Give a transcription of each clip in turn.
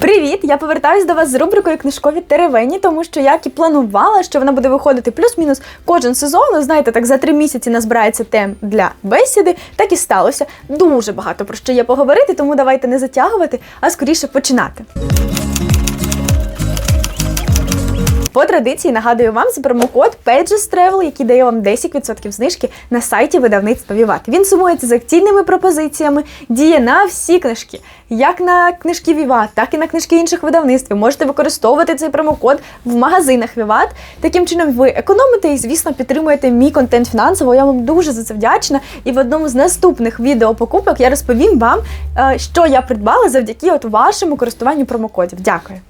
Привіт! Я повертаюсь до вас з рубрикою книжкові теревені, тому що як і планувала, що вона буде виходити плюс-мінус кожен сезон. Ну, Знаєте, так за три місяці назбирається тем для бесіди. Так і сталося. Дуже багато про що є поговорити, тому давайте не затягувати, а скоріше починати. По традиції нагадую вам за промокод Pages Travel, який дає вам 10% знижки на сайті видавництва Віват. Він сумується з акційними пропозиціями, діє на всі книжки, як на книжки Віват, так і на книжки інших видавництв. Ви можете використовувати цей промокод в магазинах Віват. Таким чином ви економите і, звісно, підтримуєте мій контент фінансово. Я вам дуже за це вдячна. І в одному з наступних відео покупок я розповім вам, е, що я придбала завдяки от вашому користуванню промокодів. Дякую.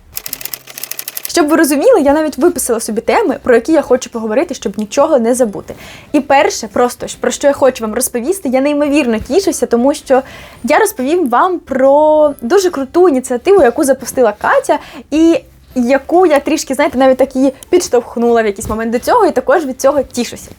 Щоб ви розуміли, я навіть виписала собі теми, про які я хочу поговорити, щоб нічого не забути. І перше, просто про що я хочу вам розповісти, я неймовірно тішуся, тому що я розповім вам про дуже круту ініціативу, яку запустила Катя, і яку я трішки, знаєте, навіть так її підштовхнула в якийсь момент до цього, і також від цього тішуся.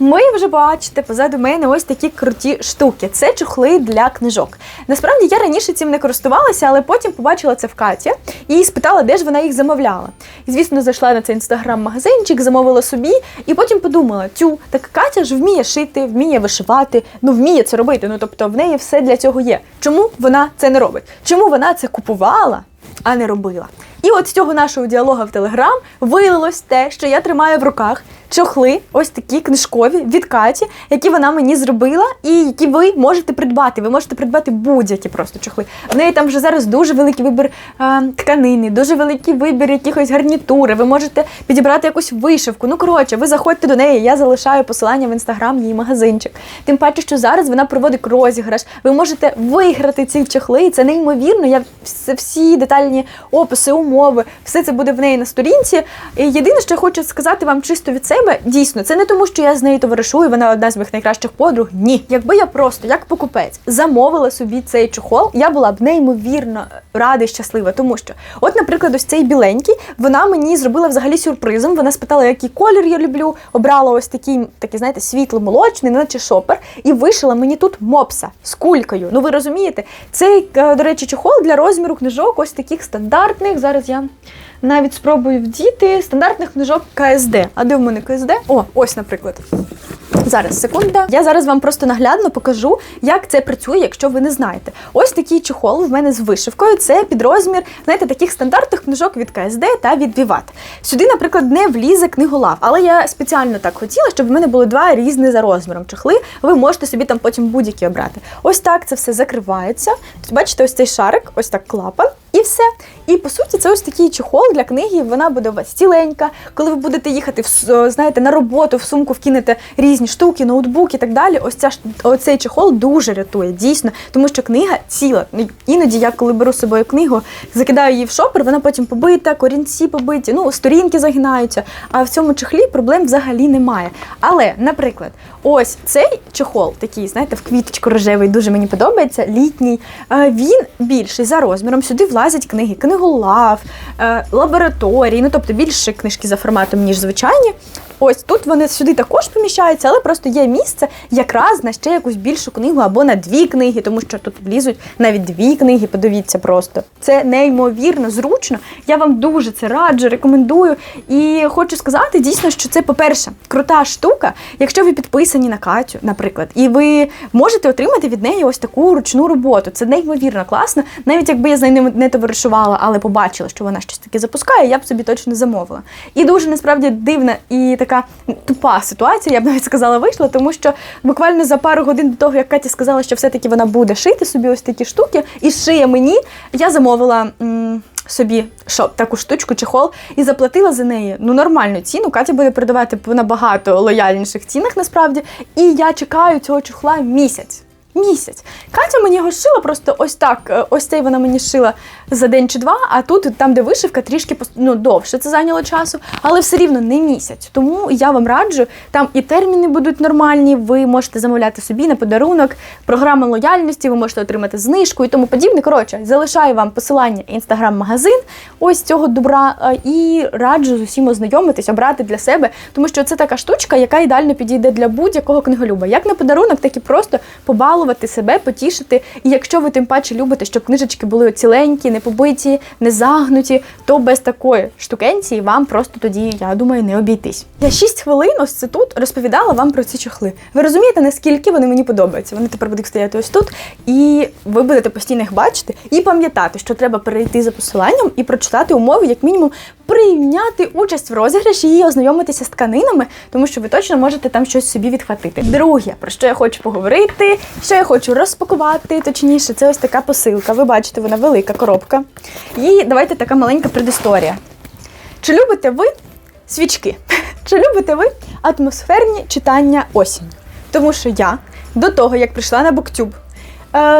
Ми вже бачите позаду мене ось такі круті штуки. Це чохли для книжок. Насправді я раніше цим не користувалася, але потім побачила це в Каті і спитала, де ж вона їх замовляла. І звісно, зайшла на цей інстаграм-магазинчик, замовила собі, і потім подумала: тю, так Катя ж вміє шити, вміє вишивати, ну вміє це робити. Ну тобто в неї все для цього є. Чому вона це не робить? Чому вона це купувала, а не робила? І от з цього нашого діалогу в Телеграм виявилось те, що я тримаю в руках чохли, ось такі книжкові від Каті, які вона мені зробила, і які ви можете придбати. Ви можете придбати будь-які просто чохли. В неї там вже зараз дуже великий вибір е, тканини, дуже великий вибір якихось гарнітури. Ви можете підібрати якусь вишивку. Ну коротше, ви заходьте до неї. Я залишаю посилання в інстаграм, її магазинчик. Тим паче, що зараз вона проводить розіграш. Ви можете виграти ці чохли. і Це неймовірно. Я всі детальні описи, умови, все це буде в неї на сторінці. І єдине, що я хочу сказати вам чисто від себе, дійсно, це не тому, що я з нею товаришую, вона одна з моїх найкращих подруг. Ні, якби я просто як покупець замовила собі цей чохол, я була б неймовірно рада і щаслива, тому що, от, наприклад, ось цей біленький, вона мені зробила взагалі сюрпризом. Вона спитала, який колір я люблю, обрала ось такий, такий, знаєте, світло-молочний, наче шопер, і вишила мені тут мопса з кулькою. Ну ви розумієте, цей, е, до речі, чохол для розміру книжок, ось таких стандартних. Зараз я навіть спробую вдіти стандартних книжок КСД. А де в мене КСД? О, ось, наприклад. Зараз, секунда. Я зараз вам просто наглядно покажу, як це працює, якщо ви не знаєте. Ось такий чохол в мене з вишивкою. Це підрозмір, знаєте, таких стандартних книжок від КСД та від Віват. Сюди, наприклад, не влізе книголав, але я спеціально так хотіла, щоб в мене були два різні за розміром чохли. Ви можете собі там потім будь-які обрати. Ось так це все закривається. Тобто, бачите, ось цей шарик, ось так клапан. І все. І по суті, це ось такий чохол для книги. Вона буде у вас ціленька. Коли ви будете їхати в знаєте, на роботу, в сумку вкинете різні штуки, ноутбук і так далі. Ось ця оцей чохол дуже рятує, дійсно, тому що книга ціла. Ну, Іноді я, коли беру з собою книгу, закидаю її в шопер, вона потім побита, корінці побиті, ну сторінки загинаються. А в цьому чохлі проблем взагалі немає. Але, наприклад, ось цей чохол, такий, знаєте, в квіточку рожевий, дуже мені подобається, літній. е, Він більший за розміром. Сюди влазять книги, книголав, е, лабораторії, ну тобто більше книжки за форматом, ніж звичайні. Ось тут вони сюди також поміщаються, але просто є місце якраз на ще якусь більшу книгу або на дві книги, тому що тут влізуть навіть дві книги. Подивіться просто. Це неймовірно зручно. Я вам дуже це раджу, рекомендую. І хочу сказати дійсно, що це, по-перше, крута штука, якщо ви підписані на Катю, наприклад, і ви можете отримати від неї ось таку ручну роботу. Це неймовірно класно. Навіть якби я з нею не- товаришувала, але побачила, що вона щось таке запускає, я б собі точно замовила. І дуже насправді дивна і така тупа ситуація, я б навіть сказала, вийшла, тому що буквально за пару годин до того, як Катя сказала, що все-таки вона буде шити собі ось такі штуки, і шиє мені, я замовила. м, Собі що, таку штучку, чехол, і заплатила за неї ну нормальну ціну. Катя буде продавати по набагато лояльніших цінах насправді. І я чекаю цього чохла місяць. Місяць. Катя мені його шила просто ось так. е, Ось цей вона мені шила за день чи два, а тут, там, де вишивка, трішки ну, довше це зайняло часу, але все рівно не місяць. Тому я вам раджу, там і терміни будуть нормальні, ви можете замовляти собі на подарунок, програма лояльності, ви можете отримати знижку і тому подібне. Коротше, залишаю вам посилання інстаграм-магазин ось цього добра е, і раджу з усім ознайомитись, обрати для себе, тому що це така штучка, яка ідеально підійде для будь-якого книголюба. Як на подарунок, так і просто побалувати порадувати себе, потішити. І якщо ви тим паче любите, щоб книжечки були ціленькі, не побиті, не загнуті, то без такої штукенції вам просто тоді, я думаю, не обійтись. Я 6 хвилин ось це тут розповідала вам про ці чохли. Ви розумієте, наскільки вони мені подобаються? Вони тепер будуть стояти ось тут, і ви будете постійно їх бачити і пам'ятати, що треба перейти за посиланням і прочитати умови, як мінімум, прийняти участь в розіграші і ознайомитися з тканинами, тому що ви точно можете там щось собі відхватити. Друге, про що я хочу поговорити, що я хочу розпакувати, точніше, це ось така посилка. Ви бачите, вона велика коробка. І давайте така маленька предісторія. Чи любите ви свічки? Чи любите ви атмосферні читання осінь? Тому що я до того, як прийшла на е,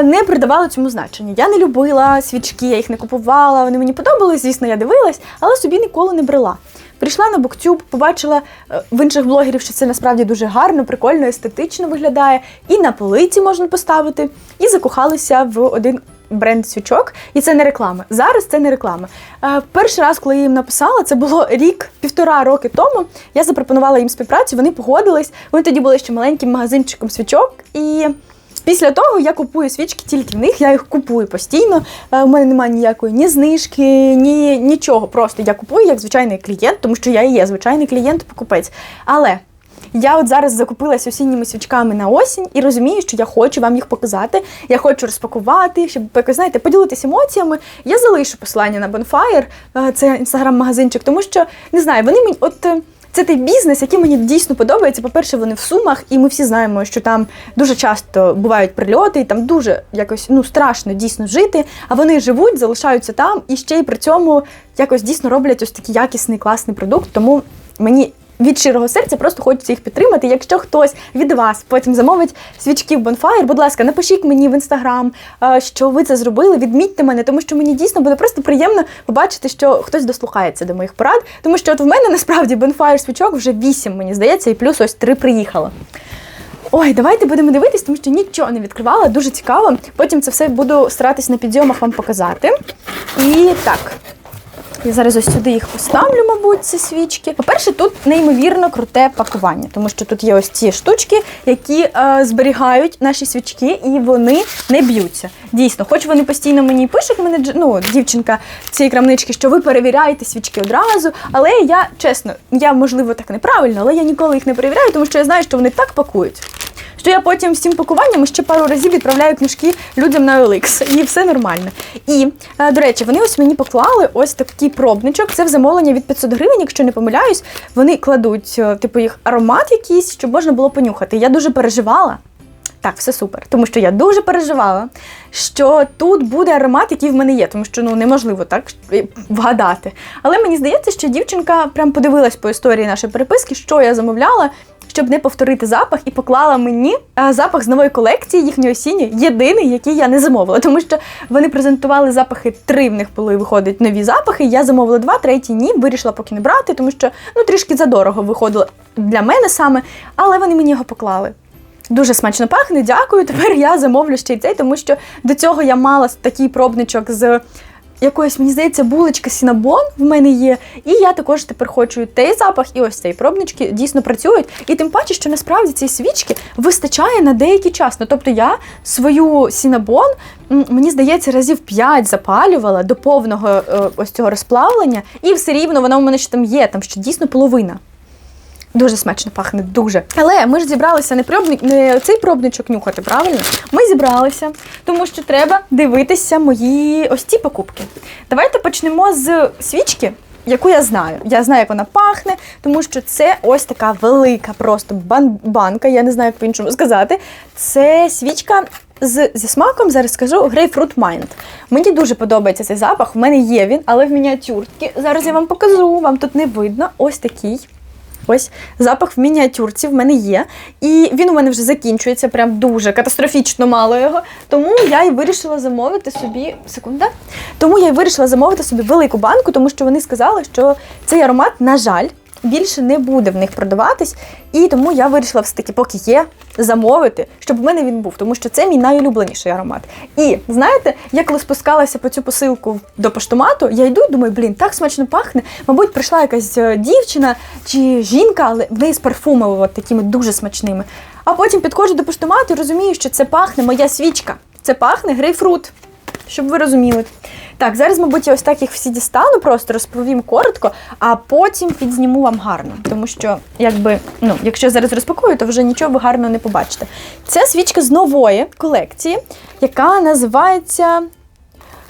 не придавала цьому значення. Я не любила свічки, я їх не купувала, вони мені подобались, звісно, я дивилась, але собі ніколи не брала. Прийшла на BookTube, побачила е, в інших блогерів, що це насправді дуже гарно, прикольно, естетично виглядає, і на полиці можна поставити, і закохалася в один бренд свічок, і це не реклама. Зараз це не реклама. Е, перший раз, коли я їм написала, це було рік, півтора роки тому. Я запропонувала їм співпрацю, вони погодились. Вони тоді були ще маленьким магазинчиком свічок. І після того я купую свічки тільки в них, я їх купую постійно. Е, У мене немає ніякої ні знижки, ні нічого. Просто я купую як звичайний клієнт, тому що я і є звичайний клієнт-покупець. Але я от зараз закупилась осінніми свічками на осінь і розумію, що я хочу вам їх показати. Я хочу розпакувати, щоб якось, знаєте, поділитися емоціями. Я залишу посилання на Bonfire, е, це інстаграм-магазинчик, тому що не знаю, вони мені от. Це той бізнес, який мені дійсно подобається. По-перше, вони в сумах, і ми всі знаємо, що там дуже часто бувають прильоти, і там дуже якось ну страшно дійсно жити. А вони живуть, залишаються там і ще й при цьому якось дійсно роблять ось такий якісний класний продукт. Тому мені від щирого серця просто хочеться їх підтримати. Якщо хтось від вас потім замовить свічки в Bonfire, будь ласка, напишіть мені в інстаграм, е, що ви це зробили, відмітьте мене, тому що мені дійсно буде просто приємно побачити, що хтось дослухається до моїх порад. Тому що от в мене насправді Bonfire свічок вже вісім, мені здається, і плюс ось три приїхало. Ой, давайте будемо дивитись, тому що нічого не відкривала, дуже цікаво. Потім це все буду старатись на підйомах вам показати. І так, я зараз ось сюди їх поставлю, мабуть, ці свічки. По-перше, тут неймовірно круте пакування, тому що тут є ось ці штучки, які е, зберігають наші свічки, і вони не б'ються. Дійсно, хоч вони постійно мені пишуть, мене ну, дівчинка цієї крамнички, що ви перевіряєте свічки одразу. Але я чесно, я можливо так неправильно, але я ніколи їх не перевіряю, тому що я знаю, що вони так пакують. Що я потім з цим пакуванням ще пару разів відправляю книжки людям на OLX, і все нормально. І, е, до речі, вони ось мені поклали ось такий пробничок. Це в замовлення від 500 гривень, якщо не помиляюсь. Вони кладуть, е, типу, їх аромат якийсь, щоб можна було понюхати. Я дуже переживала. Так, все супер. Тому що я дуже переживала, що тут буде аромат, який в мене є, тому що ну неможливо так е, вгадати. Але мені здається, що дівчинка прям подивилась по історії нашої переписки, що я замовляла, щоб не повторити запах, і поклала мені е, запах з нової колекції їхньої осінньої, єдиний, який я не замовила. Тому що вони презентували запахи, три в них були виходить нові запахи. Я замовила два, третій ні, вирішила поки не брати, тому що ну трішки задорого виходило для мене саме, але вони мені його поклали. Дуже смачно пахне, дякую. Тепер я замовлю ще й цей, тому що до цього я мала такий пробничок з якоїсь, мені здається, булочка Сінабон в мене є. І я також тепер хочу той запах, і ось цей пробнички дійсно працюють. І тим паче, що насправді цієї свічки вистачає на деякий час. Ну тобто я свою Сінабон, мені здається, разів 5 запалювала до повного е, ось цього розплавлення, і все рівно вона у мене ще там є, там ще дійсно половина. Дуже смачно пахне, дуже. Але ми ж зібралися не пробник, не цей пробничок нюхати, правильно? Ми зібралися, тому що треба дивитися мої ось ці покупки. Давайте почнемо з свічки, яку я знаю. Я знаю, як вона пахне, тому що це ось така велика просто бан- банка, я не знаю, як по-іншому сказати. Це свічка. З, зі смаком зараз скажу Grapefruit Mind. Мені дуже подобається цей запах. В мене є він, але в мініатюрці. Зараз я вам покажу, вам тут не видно. Ось такий. Ось запах в мініатюрці в мене є. І він у мене вже закінчується, прям дуже катастрофічно мало його. Тому я і вирішила замовити собі. Секунда. Тому я і вирішила замовити собі велику банку, тому що вони сказали, що цей аромат, на жаль, більше не буде в них продаватись. І тому я вирішила все-таки, поки є, замовити, щоб в мене він був, тому що це мій найулюбленіший аромат. І знаєте, я коли спускалася по цю посилку до поштомату, я йду і думаю, блін, так смачно пахне. Мабуть, прийшла якась е, дівчина чи жінка, але в неї з парфумами такими дуже смачними. А потім підходжу до поштомату і розумію, що це пахне моя свічка. Це пахне грейпфрут. Щоб ви розуміли. Так, зараз, мабуть, я ось так їх всі дістану, просто розповім коротко, а потім підзніму вам гарно. Тому що, якби, ну, якщо я зараз розпакую, то вже нічого ви гарно не побачите. Це свічка з нової колекції, яка називається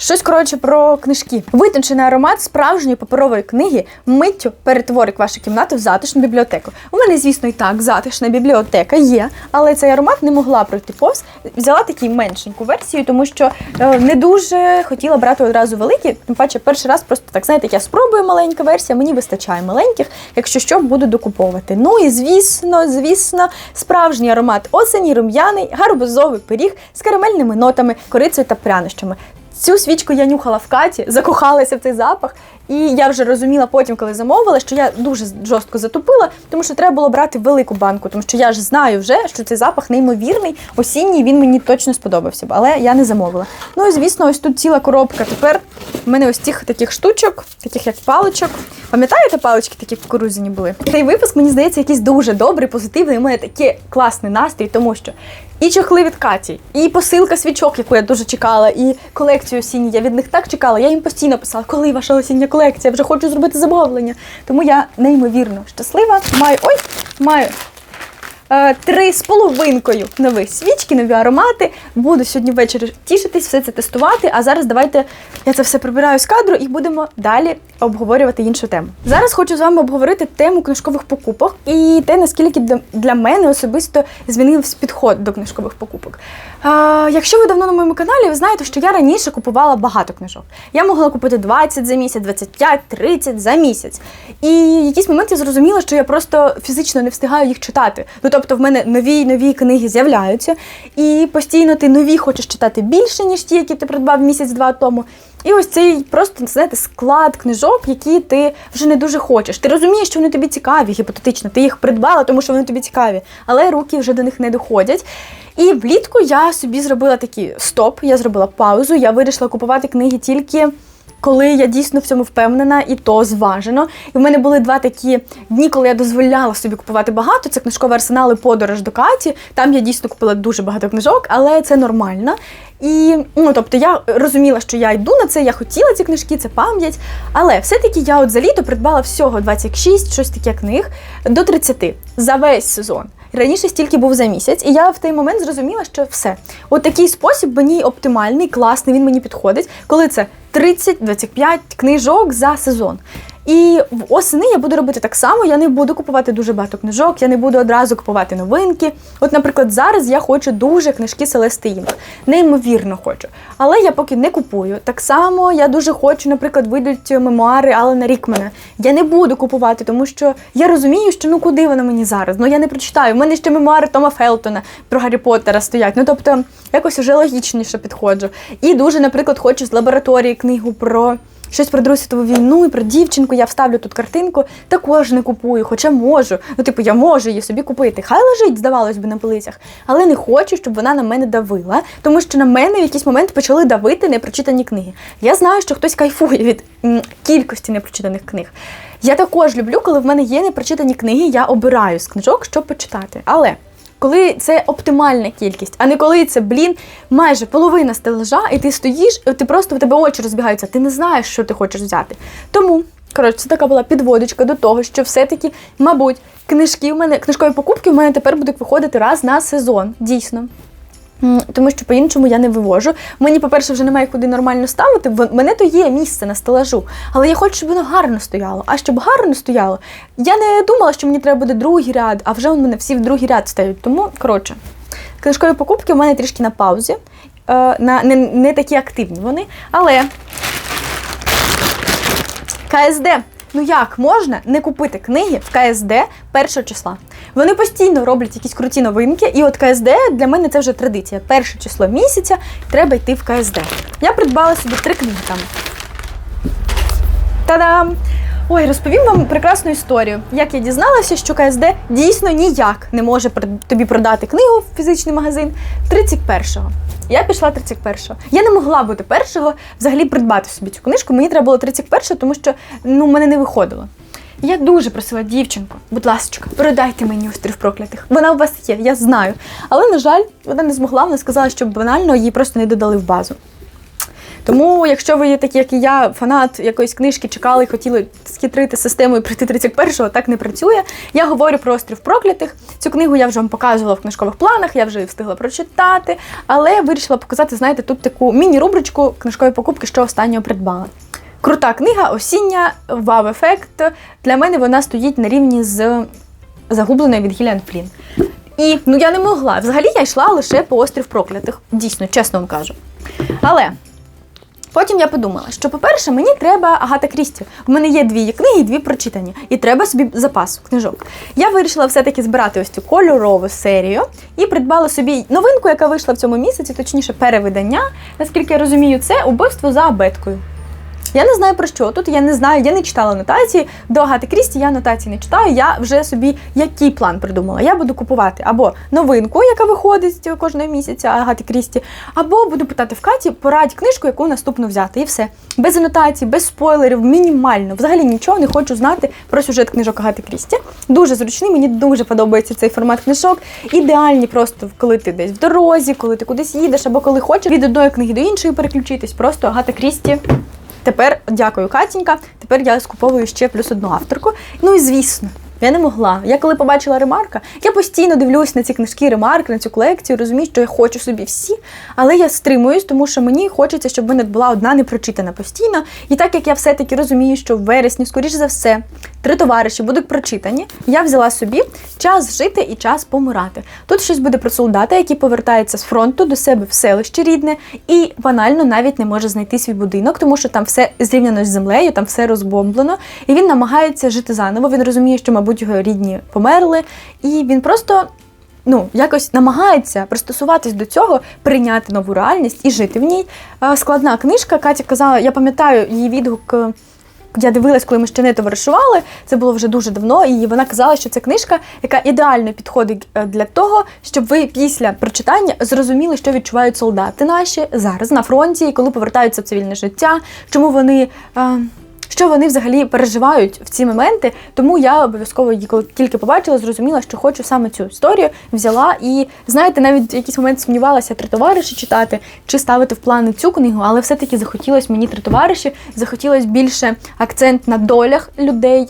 Щось коротше про книжки. Витончений аромат справжньої паперової книги миттю перетворить вашу кімнату в затишну бібліотеку. У мене, звісно, і так затишна бібліотека є, але цей аромат не могла пройти повз. Взяла таку меншеньку версію, тому що е, не дуже хотіла брати одразу великі. Тим паче, перший раз просто так знаєте, я спробую маленька версія, мені вистачає маленьких. Якщо що, буду докуповувати. Ну і звісно, звісно, справжній аромат осені, рум'яний, гарбузовий пиріг з карамельними нотами, корицею та прянощами. Цю свічку я нюхала в каті, закохалася в цей запах, і я вже розуміла потім, коли замовила, що я дуже жорстко затупила, тому що треба було брати велику банку, тому що я ж знаю вже, що цей запах неймовірний, осінній, він мені точно сподобався б, але я не замовила. Ну і звісно, ось тут ціла коробка. Тепер в мене ось цих таких штучок, таких як паличок. Пам'ятаєте, палички такі в кукурузині були? Цей випуск, мені здається, якийсь дуже добрий, позитивний. У мене такий класний настрій, тому що і чохли від Каті, і посилка свічок, яку я дуже чекала, і колекцію осінню. Я від них так чекала. Я їм постійно писала, коли ваша осіння колекція, вже хочу зробити замовлення. Тому я неймовірно щаслива. Маю ой, маю. Е, Три з половинкою нових свічки, нові аромати. Буду сьогодні ввечері тішитись, все це тестувати. А зараз давайте я це все прибираю з кадру і будемо далі обговорювати іншу тему. Зараз хочу з вами обговорити тему книжкових покупок і те, наскільки для- мене особисто змінився підход до книжкових покупок. А, якщо ви давно на моєму каналі, ви знаєте, що я раніше купувала багато книжок. Я могла купити 20 за місяць, 25, 30 за місяць. І в якийсь момент я зрозуміла, що я просто фізично не встигаю їх читати. Ну тобто, в мене нові нові книги з'являються, і постійно ти нові хочеш читати більше, ніж ті, які ти придбав місяць-два тому. І ось цей просто знаєте, склад книжок, які ти вже не дуже хочеш. Ти розумієш, що вони тобі цікаві, гіпотетично. Ти їх придбала, тому що вони тобі цікаві, але руки вже до них не доходять. І влітку я собі зробила такий стоп, я зробила паузу. Я вирішила купувати книги тільки. Коли я дійсно в цьому впевнена, і то зважено. І в мене були два такі дні, коли я дозволяла собі купувати багато. Це книжковий арсенал і подорож до Каті. Там я дійсно купила дуже багато книжок, але це нормально. І ну, тобто я розуміла, що я йду на це, я хотіла ці книжки, це пам'ять. Але все-таки я от за літо придбала всього 26, щось таке книг до 30 за весь сезон. Раніше стільки був за місяць, і я в той момент зрозуміла, що все. От такий спосіб мені оптимальний, класний, він мені підходить, коли це 30-25 книжок за сезон. І осени я буду робити так само. Я не буду купувати дуже багато книжок, я не буду одразу купувати новинки. От, наприклад, зараз я хочу дуже книжки Селести Імх. Неймовірно хочу. Але я поки не купую. Так само я дуже хочу, наприклад, вийдуть мемуари Алана Рікмана. Я не буду купувати, тому що я розумію, що ну куди вона мені зараз? Ну я не прочитаю. У мене ще мемуари Тома Фелтона про Гаррі Поттера стоять. Ну тобто якось уже логічніше підходжу. І дуже, наприклад, хочу з лабораторії книгу про. Щось про Другу світову війну і про дівчинку, я вставлю тут картинку, також не купую, хоча можу. Ну, типу, я можу її собі купити. Хай лежить, здавалось би, на полицях. Але не хочу, щоб вона на мене давила, тому що на мене в якийсь момент почали давити непрочитані книги. Я знаю, що хтось кайфує від кількості непрочитаних книг. Я також люблю, коли в мене є непрочитані книги, я обираю з книжок, що почитати. Але коли це оптимальна кількість, а не коли це, блін, майже половина стележа, і ти стоїш, і ти просто в тебе очі розбігаються, ти не знаєш, що ти хочеш взяти. Тому, коротше, це така була підводочка до того, що все-таки, мабуть, книжки в мене, книжкові покупки в мене тепер будуть виходити раз на сезон, дійсно. Тому що по-іншому я не вивожу. Мені, по-перше, вже немає куди нормально ставити. В мене то є місце на стелажу, але я хочу, щоб воно гарно стояло. А щоб гарно стояло, я не думала, що мені треба буде другий ряд, а вже у мене всі в другий ряд стають. Тому, коротше, книжкові покупки в мене трішки на паузі. Е, на, не, не такі активні вони. Але КСД. Ну як можна не купити книги в КСД першого числа? Вони постійно роблять якісь круті новинки, і от КСД для мене це вже традиція. Перше число місяця треба йти в КСД. Я придбала собі три книги там. Та-дам! Ой, розповім вам прекрасну історію. Як я дізналася, що КСД дійсно ніяк не може тобі продати книгу в фізичний магазин 31-го. Я пішла 31-го. Я не могла бути першого взагалі придбати собі цю книжку. Мені треба було 31-го, тому що ну, в мене не виходило. Я дуже просила дівчинку, будь ласка, передайте мені острів проклятих. Вона у вас є, я знаю. Але, на жаль, вона не змогла, вона сказала, що банально її просто не додали в базу. Тому, якщо ви є такі, як і я, фанат якоїсь книжки, чекали і хотіли схитрити систему і прийти 31-го, так не працює. Я говорю про острів проклятих. Цю книгу я вже вам показувала в книжкових планах, я вже її встигла прочитати, але вирішила показати, знаєте, тут таку міні-рубричку книжкові покупки, що останнього придбала. Крута книга, осіння, вау-ефект. Для мене вона стоїть на рівні з загубленою від Гіліан Флін. І ну я не могла. Взагалі я йшла лише по острів проклятих. Дійсно, чесно вам кажу. Але Потім я подумала, що, по-перше, мені треба Агата Крісті. У мене є дві книги, і дві прочитані, і треба собі запас книжок. Я вирішила все-таки збирати ось цю кольорову серію і придбала собі новинку, яка вийшла в цьому місяці, точніше, перевидання. Наскільки я розумію, це убивство за абеткою. Я не знаю про що тут. Я не знаю, я не читала нотації. До Агати Крісті я нотації не читаю. Я вже собі який план придумала. Я буду купувати або новинку, яка виходить кожного місяця Агати Крісті, або буду питати в Каті, порадь книжку, яку наступну взяти. І все. Без анотацій, без спойлерів, мінімально. Взагалі нічого не хочу знати про сюжет книжок Агати Крісті. Дуже зручний, мені дуже подобається цей формат книжок. Ідеальні просто коли ти десь в дорозі, коли ти кудись їдеш, або коли хочеш від одної книги до іншої переключитись. Просто Агата Крісті. Тепер дякую, Катінька. Тепер я скуповую ще плюс одну авторку. Ну і звісно. Я не могла. Я коли побачила ремарка, я постійно дивлюсь на ці книжки, ремарки, на цю колекцію, розумію, що я хочу собі всі, але я стримуюсь, тому що мені хочеться, щоб в мене була одна не прочитана постійно. І так як я все-таки розумію, що в вересні, скоріш за все, три товариші будуть прочитані, я взяла собі час жити і час помирати. Тут щось буде про солдата, який повертається з фронту до себе в селище рідне, і банально навіть не може знайти свій будинок, тому що там все зрівняно з землею, там все розбомблено, і він намагається жити заново. Він розуміє, що, мабуть, його рідні померли, і він просто. Ну, якось намагається пристосуватись до цього, прийняти нову реальність і жити в ній. Е, Складна книжка. Катя казала, я пам'ятаю її відгук. е, Я дивилась, коли ми ще не товаришували. Це було вже дуже давно, і вона казала, що це книжка, яка ідеально підходить е, для того, щоб ви після прочитання зрозуміли, що відчувають солдати наші зараз на фронті, коли повертаються в цивільне життя, чому вони. Що вони взагалі переживають в ці моменти. Тому я обов'язково коли тільки побачила, зрозуміла, що хочу саме цю історію. Взяла і знаєте, навіть в якийсь момент сумнівалася три товариші читати чи ставити в плани цю книгу, але все-таки захотілось мені три товариші, захотілось більше акцент на долях людей.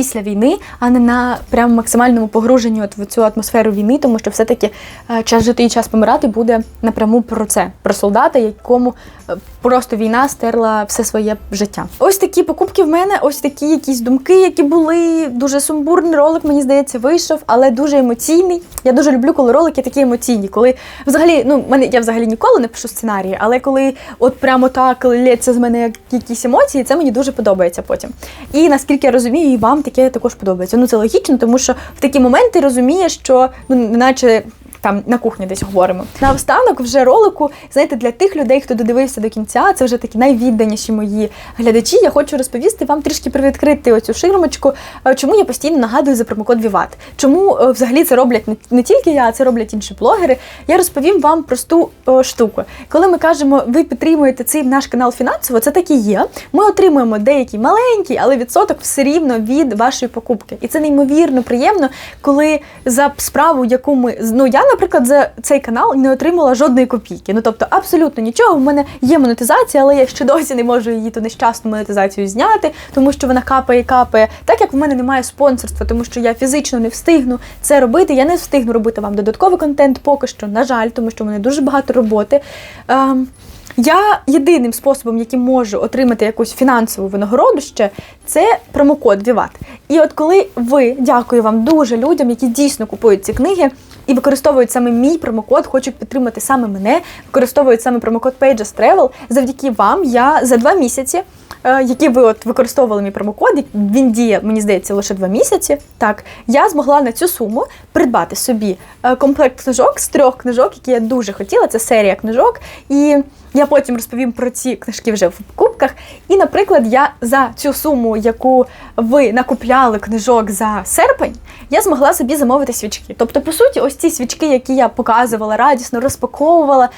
Після війни, а не на прям максимальному погруженні от в цю атмосферу війни, тому що все-таки е, час жити і час помирати буде напряму про це, про солдата, якому е, просто війна стерла все своє життя. Ось такі покупки в мене, ось такі якісь думки, які були. Дуже сумбурний ролик, мені здається, вийшов, але дуже емоційний. Я дуже люблю, коли ролики такі емоційні. Коли взагалі, ну мене я взагалі ніколи не пишу сценарії, але коли от прямо так лється з мене як якісь емоції, це мені дуже подобається потім. І наскільки я розумію, і вам таке також подобається. Ну це логічно, тому що в такі моменти розумієш, що ну наче. Там на кухні десь говоримо. Наостанок вже ролику, знаєте, для тих людей, хто додивився до кінця, це вже такі найвідданіші мої глядачі. Я хочу розповісти вам трішки привідкрити оцю ширмочку, е, чому я постійно нагадую за промокод Віват. Чому е, взагалі це роблять не, тільки я, а це роблять інші блогери. Я розповім вам просту е, штуку. Коли ми кажемо, ви підтримуєте цей наш канал фінансово, це так і є. Ми отримуємо деякий маленький, але відсоток все рівно від вашої покупки. І це неймовірно приємно, коли за справу, яку ми ну я, наприклад, за цей канал не отримала жодної копійки. Ну тобто, абсолютно нічого. У мене є монетизація, але я ще досі не можу її ту нещасну монетизацію зняти, тому що вона капає і капає. Так як в мене немає спонсорства, тому що я фізично не встигну це робити. Я не встигну робити вам додатковий контент поки що, на жаль, тому що в мене дуже багато роботи. Ем, я єдиним способом, яким можу отримати якусь фінансову винагороду ще, це промокод Віват. І от коли ви, дякую вам дуже людям, які дійсно купують ці книги і використовують саме мій промокод, хочуть підтримати саме мене, використовують саме промокод Pages Travel, завдяки вам я за два місяці. е, Які ви от використовували мій промокод, він діє, мені здається, лише два місяці. Так, я змогла на цю суму придбати собі е, комплект книжок з трьох книжок, які я дуже хотіла. Це серія книжок. І я потім розповім про ці книжки вже в покупках. І, наприклад, я за цю суму, яку ви накупляли книжок за серпень, я змогла собі замовити свічки. Тобто, по суті, ось ці свічки, які я показувала радісно, розпаковувала,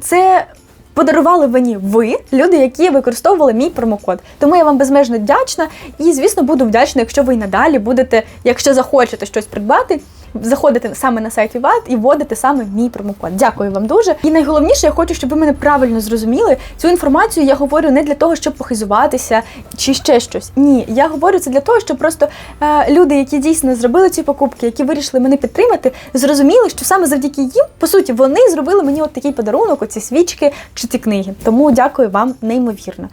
це. подарували мені ви, люди, які використовували мій промокод. Тому я вам безмежно вдячна і, звісно, буду вдячна, якщо ви й надалі будете, якщо захочете щось придбати. Заходити саме на сайт Віват і вводити саме мій промокод. Дякую вам дуже. І найголовніше, я хочу, щоб ви мене правильно зрозуміли. Цю інформацію я говорю не для того, щоб похизуватися чи ще щось. Ні, я говорю це для того, щоб просто е, люди, які дійсно зробили ці покупки, які вирішили мене підтримати, зрозуміли, що саме завдяки їм, по суті, вони зробили мені от такий подарунок, оці свічки чи ці книги. Тому дякую вам неймовірно.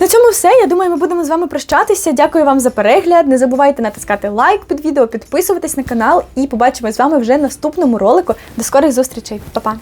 На цьому все. Я думаю, ми будемо з вами прощатися. Дякую вам за перегляд. Не забувайте натискати лайк під відео, підписуватись на канал і побачимо з вами вже наступному ролику. До скорих зустрічей, Па-па!